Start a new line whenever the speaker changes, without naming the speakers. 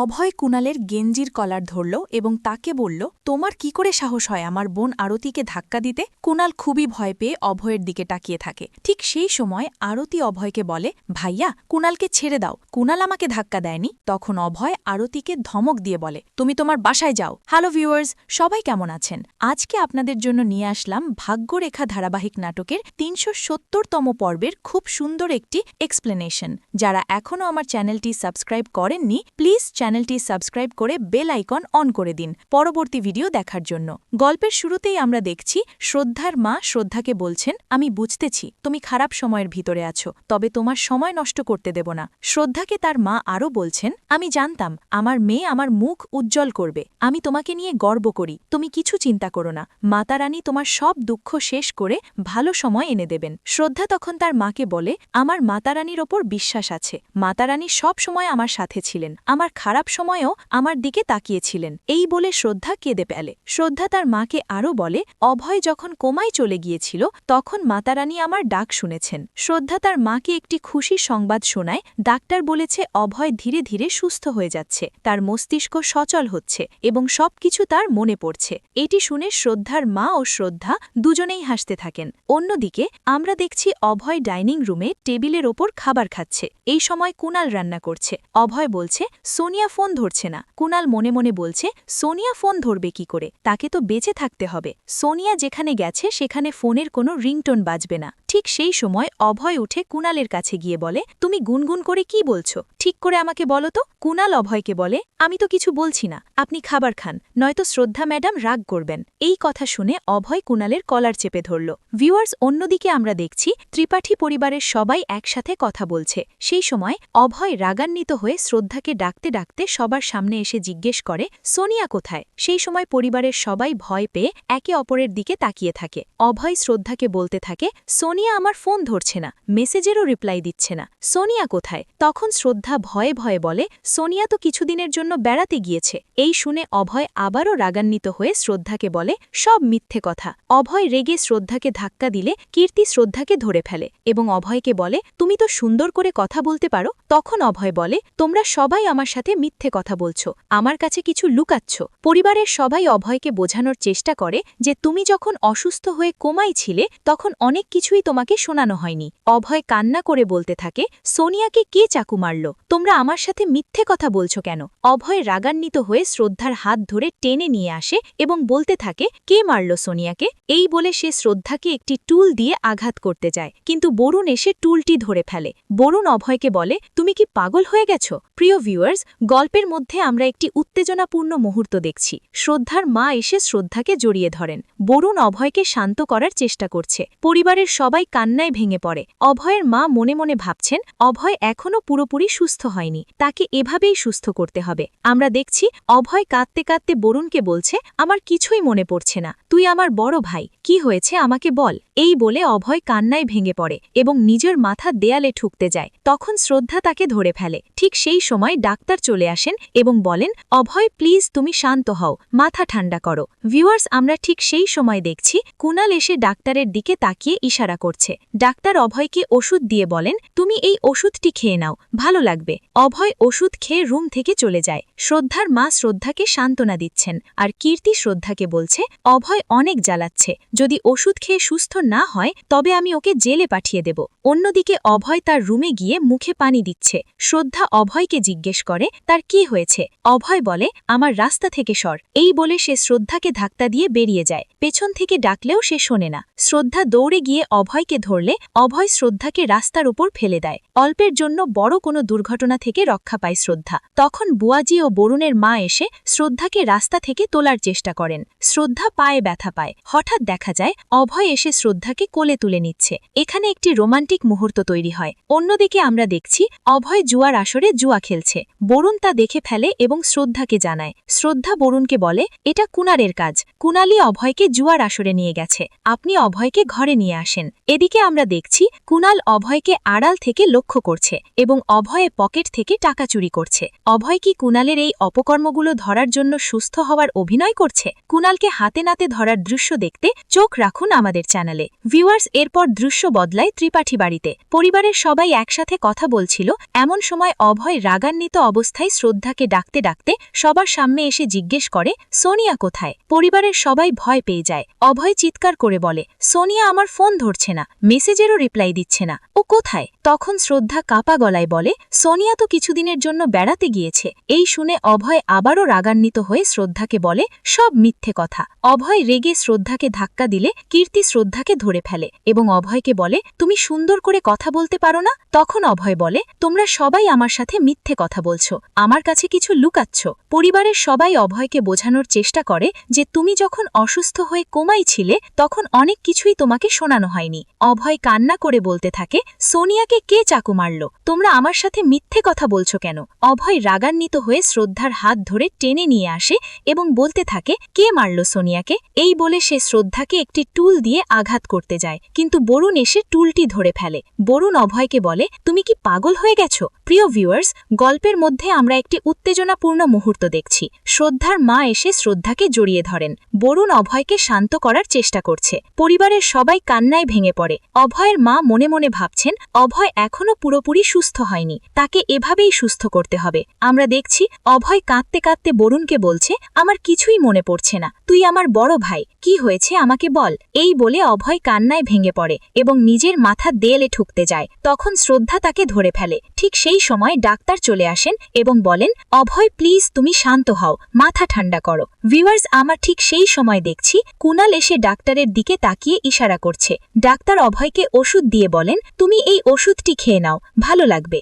অভয় কুণালের গেঞ্জির কলার ধরল এবং তাকে বলল, তোমার কি করে সাহস হয় আমার বোন আরতিকে ধাক্কা দিতে? কুণাল খুবই ভয় পেয়ে অভয়ের দিকে তাকিয়ে থাকে। ঠিক সেই সময় আরতি অভয়কে বলে, ভাইয়া, কুণালকে ছেড়ে দাও। কুণাল আমাকে ধাক্কা দেয়নি। তখন অভয় আরতিকে ধমক দিয়ে বলে, তুমি তোমার বাসায় যাও। হ্যালো ভিউয়ার্স, সবাই কেমন আছেন? আজকে আপনাদের জন্য নিয়ে আসলাম ভাগ্যরেখা ধারাবাহিক নাটকের তিনশো সত্তরতম পর্বের খুব সুন্দর একটি এক্সপ্লেনেশন যারা এখনও আমার চ্যানেলটি সাবস্ক্রাইব করেননি, প্লিজ চ্যানেলটি সাবস্ক্রাইব করে বেল আইকন অন করে দিন। পরবর্তী ভিডিও দেখার জন্য। গল্পের শুরুতেই আমরা দেখছি, শ্রদ্ধার মা শ্রদ্ধাকে বলছেন, আমি বুঝতেছি, তুমি খারাপ সময়ের ভিতরে আছো, তবে তোমার সময় নষ্ট করতে দেব না। শ্রদ্ধাকে তার মা আরও বলছেন, আমি জানতাম, আমার মেয়ে আমার মুখ উজ্জ্বল করবে, আমি তোমাকে নিয়ে গর্ব করি, তুমি কিছু চিন্তা করো না, মাতারানী তোমার সব দুঃখ শেষ করে ভালো সময় এনে দেবেন। শ্রদ্ধা তখন তার মাকে বলে, আমার মাতারানীর ওপর বিশ্বাস আছে, মাতারানী সব সময় আমার সাথে ছিলেন, আমার সময়েও আমার দিকে তাকিয়েছিলেন। এই বলে শ্রদ্ধা কেঁদে পেলে শ্রদ্ধা তার মাকে আরও বলে, অভয় যখন কোমায় চলে গিয়েছিল, তখন মাতারানী আমার ডাক শুনেছেন। শ্রদ্ধা তার মাকে একটি খুশি সংবাদ শোনায়। ডাক্তার বলেছে, অভয় ধীরে ধীরে সুস্থ হয়ে যাচ্ছে। তার মস্তিষ্ক সচল হচ্ছে এবং সবকিছু তার মনে পড়ছে। এটি শুনে শ্রদ্ধার মা ও শ্রদ্ধা দুজনেই হাসতে থাকেন। অন্যদিকে, আমরা দেখছি অভয় ডাইনিং রুমে টেবিলের ওপর খাবার খাচ্ছে। এই সময় কুনাল রান্না করছে। অভয় বলছে সোনিয়া ফোন ধরছে না। কুনাল মনে মনে বলছে, সোনিয়া ফোন ধরবে কি করে? তাকে তো বেঁচে থাকতে হবে। সোনিয়া যেখানে গেছে, সেখানে ফোনের কোনো রিংটোন বাজবে না। ঠিক সেই সময় অভয় উঠে কুনালের কাছে গিয়ে বলে, তুমি গুনগুন করে কি বলছো? ঠিক করে আমাকে বলো তো। কুনাল অভয়কে বলে, আমি তো কিছু বলছি না। আপনি খাবার খান, নয়তো শ্রদ্ধা ম্যাডাম রাগ করবেন। এই কথা শুনে অভয় কুনালের কলার চেপে ধরল। ভিউয়ার্স, অন্যদিকে আমরা দেখছি ত্রিপাঠী পরিবারের সবাই একসাথে কথা বলছে। সেই সময় অভয় রাগান্বিত হয়ে শ্রদ্ধাকে ডাকতে ডাকতে সবার সামনে এসে জিজ্ঞেস করে, সোনিয়া কোথায়? সেই সময় পরিবারের সবাই ভয় পেয়ে একে অপরের দিকে তাকিয়ে থাকে। অভয় শ্রদ্ধাকে বলতে থাকে, সোনিয়া আমার ফোন ধরছে না, মেসেজেরও রিপ্লাই দিচ্ছে না। সোনিয়া কোথায়? তখন শ্রদ্ধা ভয়ে ভয়ে বলে, সোনিয়া তো কিছুদিনের জন্য বেড়াতে গিয়েছে। এই শুনে অভয় আবারও রাগান্বিত হয়ে শ্রদ্ধাকে বলে, সব মিথ্যে কথা। অভয় রেগে শ্রদ্ধাকে ধাক্কা দিলে, কীর্তি শ্রদ্ধাকে ধরে ফেলে এবং অভয়কে বলে, তুমি তো সুন্দর করে কথা বলতে পারো। তখন অভয় বলে, তোমরা সবাই আমার সাথে মিথ্যে কথা বলছো, আমার কাছে কিছু লুকাচ্ছ। পরিবারের সবাই অভয়কে বোঝানোর চেষ্টা করে যে, তুমি যখন অসুস্থ হয়ে কোমাই ছিলে, তখন অনেক কিছুই তোমাকে শোনানো হয়নি। অভয় কান্না করে বলতে থাকে, সোনিয়াকে কে চাকু মারল? তোমরা আমার সাথে মিথ্যে কথা বলছো কেন? অভয় রাগান্বিত হয়ে শ্রদ্ধার হাত ধরে টেনে নিয়ে আসে এবং বলতে থাকে, কে মারল সোনিয়াকে? এই বলে সে শ্রদ্ধাকে একটি টুল দিয়ে আঘাত করতে যায়। কিন্তু বরুণ এসে টুলটি ধরে ফেলে। বরুণ অভয়কে বলে, তুমি কি পাগল হয়ে গেছ? প্রিয় ভিউয়ার্স, গল্পের মধ্যে আমরা একটি উত্তেজনাপূর্ণ মুহূর্ত দেখছি। শ্রদ্ধার মা এসে শ্রদ্ধাকে জড়িয়ে ধরেন। বরুণ অভয়কে শান্ত করার চেষ্টা করছে। পরিবারের সবাই কান্নায় ভেঙে পড়ে। অভয়ের মা মনে মনে ভাবছেন, অভয় এখনও পুরোপুরি সুস্থ হয়নি, তাকে এভাবেই সুস্থ করতে হবে। আমরা দেখছি, অভয় কাঁদতে কাঁদতে বরুণকে বলছে, আমার কিছুই মনে পড়ছে না। তুই আমার বড় ভাই, কি হয়েছে আমাকে বল। এই বলে অভয় কান্নায় ভেঙে পড়ে এবং নিজের মাথা দেয়ালে ঠুকতে যায়। তখন শ্রদ্ধা তাকে ধরে ফেলে। ঠিক সেই সময় ডাক্তার চলে আসেন এবং বলেন, অভয়, প্লিজ তুমি শান্ত হও, মাথা ঠান্ডা করো। ভিউয়ার্স, আমরা ঠিক সেই সময় দেখছি, কুনাল এসে ডাক্তারের দিকে তাকিয়ে ইশারা করছে। ডাক্তার অভয়কে ওষুধ দিয়ে বলেন, তুমি এই ওষুধটি খেয়ে নাও, ভালো লাগবে। অভয় ওষুধ খেয়ে রুম থেকে চলে যায়। শ্রদ্ধার মা শ্রদ্ধাকে সান্ত্বনা দিচ্ছেন। আর কীর্তি শ্রদ্ধাকে বলছে, অভয় অনেক জ্বালাচ্ছে। যদি ওষুধ খেয়ে সুস্থ না হয়, তবে আমি ওকে জেলে পাঠিয়ে দেব। অন্যদিকে অভয় তার রুমে গিয়ে মুখে পানি দিচ্ছে। শ্রদ্ধা অভয়কে জিজ্ঞেস করে, তার কি হয়েছে? অভয় বলে, আমার রাস্তা থেকে সর। এই বলে সে শ্রদ্ধাকে ধাক্কা দিয়ে বেরিয়ে যায়। পেছন থেকে ডাকলেও সে শোনে না। শ্রদ্ধা দৌড়ে গিয়ে অভয়কে ধরলে, অভয় শ্রদ্ধাকে রাস্তার উপর ফেলে দেয়। অল্পের জন্য বড় কোনো দুর্ঘটনা থেকে রক্ষা পায় শ্রদ্ধা। তখন বুয়াজি ও বরুণের মা এসে শ্রদ্ধাকে রাস্তা থেকে তোলার চেষ্টা করেন। শ্রদ্ধা পায়ে ব্যথা পায়। হঠাৎ দেখা যায়, অভয় এসে শ্রদ্ধাকে কোলে তুলে নিচ্ছে। এখানে একটি রোমান্টিক মুহূর্ত তৈরি হয়। অন্যদিকে আমরা দেখছি, অভয় জুয়ার আসরে জুয়া খেলছে। বরুণ তা দেখে ফেলে এবং শ্রদ্ধাকে জানায়। শ্রদ্ধা বরুণকে বলে, এটা কুনারের কাজ। কুনালি অভয়কে জুয়ার আসরে নিয়ে গেছে। আপনি অভয়কে ঘরে নিয়ে আসেন। এদিকে আমরা দেখছি, কুনাল অভয়কে আড়াল থেকে লক্ষ্য করছে এবং অভয়ে পকেট থেকে টাকা চুরি করছে। অভয় কি কুনালের এই অপকর্মগুলো ধরার জন্য সুস্থ হওয়ার অভিনয় করছে? কুনালকে হাতে নাতে ধরার দৃশ্য দেখতে চোখ রাখুন আমাদের চ্যানেলে। ভিউয়ার্স, এরপর দৃশ্য বদলায় ত্রিপাঠী বাড়িতে। পরিবারের সবাই একসাথে কথা বলছিল। এমন সময় অভয় রাগান্বিত অবস্থায় শ্রদ্ধাকে ডাকতে ডাকতে সবার সামনে এসে জিজ্ঞেস করে, সোনিয়া কোথায়? পরিবারের সবাই ভয় পেয়ে যায়। অভয় চিৎকার করে বলে, সোনিয়া আমার ফোন ধরছে না, মেসেজেরও রিপ্লাই দিচ্ছে না। ও কোথায়? তখন শ্রদ্ধা কাপা গলায় বলে, সোনিয়া তো কিছুদিনের জন্য বেড়াতে গিয়েছে। এই শুনে অভয় আবারও রাগান্বিত হয়ে শ্রদ্ধাকে বলে, সব মিথ্যে কথা। অভয় রেগে শ্রদ্ধাকে ধাক্কা দিলে, কীর্তি শ্রদ্ধাকে ধরে ফেলে এবং অভয়কে বলে, তুমি সুন্দর করে কথা বলতে পারো না? তখন অভয় বলে, তোমরা সবাই আমার সাথে মিথ্যে কথা বলছো। আমার কাছে কিছু লুকাচ্ছ। পরিবারের সবাই অভয়কে বোঝানোর চেষ্টা করে যে, তুমি যখন অসুস্থ হয়ে কোমাই ছিলে, তখন অনেক কিছুই তোমাকে শোনানো হয়নি। অভয় কান্না করে বলতে থাকে, সোনিয়াকে কে চাকু মারল? তোমরা আমার সাথে মিথ্যে কথা বলছো কেন? অভয় রাগান্বিত হয়ে শ্রদ্ধার হাত ধরে টেনে নিয়ে আসে এবং বলতে থাকে, কে মারল সোনিয়াকে? এই বলে সে শ্রদ্ধাকে একটি টুল দিয়ে আঘাত করতে যায়। কিন্তু বরুণ এসে টুলটি ধরে ফেলে। বরুণ অভয়কে বলে, তুমি কি পাগল হয়ে গেছো? প্রিয় ভিউয়ার্স, গল্পের মধ্যে আমরা একটি উত্তেজনাপূর্ণ মুহূর্ত দেখছি। শ্রদ্ধার মা এসে শ্রদ্ধাকে জড়িয়ে ধরেন। বরুণ অভয়কে শান্ত করার চেষ্টা করছে। পরিবারের সবাই কান্নায় ভেঙে পড়ে। অভয়ের মা মনে মনে ভাবছেন, অভয় এখনও পুরোপুরি সুস্থ হয়নি। তাকে এভাবেই সুস্থ করতে হবে। আমরা দেখছি, অভয় কাঁদতে কাঁদতে বরুণকে বলছে, আমার কিছুই মনে পড়ছে না। তুই আমার বড় ভাই। কি হয়েছে আমাকে বল। এই বলে অভয় কান্নায় ভেঙে পড়ে এবং নিজের মাথা দেয়ালে ঠুকতে যায়। তখন শ্রদ্ধা তাকে ধরে ফেলে। ঠিক সেই সময় ডাক্তার চলে আসেন এবং বলেন, অভয়, প্লিজ তুমি শান্ত হও, মাথা ঠান্ডা করো। ভিউয়ার্স, আমার ঠিক সেই সময় দেখছি, কুনাল এসে ডাক্তারের দিকে তাকিয়ে ইশারা করছে। ডাক্তার অভয়কে ওষুধ দিয়ে বলেন, তুমি এই ওষুধটি খেয়ে নাও, ভালো লাগবে।